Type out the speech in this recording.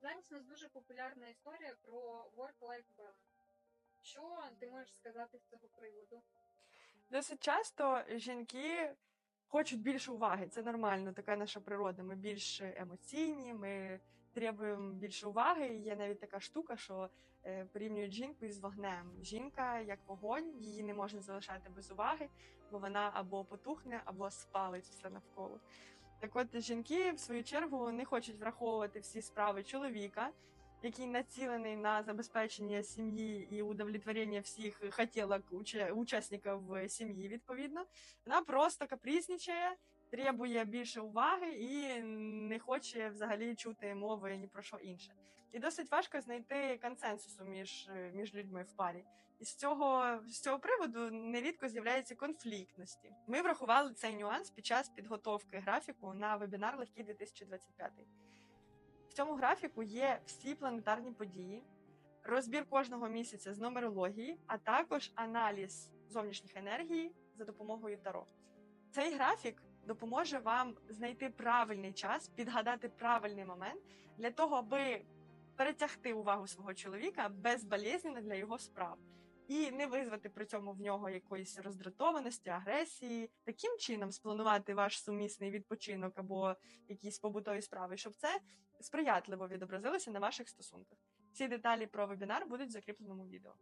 Зараз у нас дуже популярна історія про work-life balance. Що ти можеш сказати з цього приводу? Досить часто жінки хочуть більше уваги. Це нормально, така наша природа. Ми більш емоційні, ми требуємо більше уваги. Є навіть така штука, що е, порівнюють жінку із вогнем. Жінка як вогонь, її не можна залишати без уваги, бо вона або потухне, або спалить все навколо. Так от жінки, в свою чергу, не хочуть враховувати всі справи чоловіка, який націлений на забезпечення сім'ї і удовлетворення всіх хотілок уча- учасників сім'ї, відповідно. Вона просто капризничає, требує більше уваги і не хоче взагалі чути мови ні про що інше. І досить важко знайти консенсусу між, між людьми в парі. І з цього, з цього приводу нерідко з'являються конфліктності. Ми врахували цей нюанс під час підготовки графіку на вебінар Легкий 2025. Цьому графіку є всі планетарні події, розбір кожного місяця з нумерології, а також аналіз зовнішніх енергій за допомогою Таро. Цей графік допоможе вам знайти правильний час, підгадати правильний момент для того, аби перетягти увагу свого чоловіка безболезненно для його справ. І не визвати при цьому в нього якоїсь роздратованості, агресії, таким чином спланувати ваш сумісний відпочинок або якісь побутові справи, щоб це сприятливо відобразилося на ваших стосунках. Всі деталі про вебінар будуть в закріпленому відео.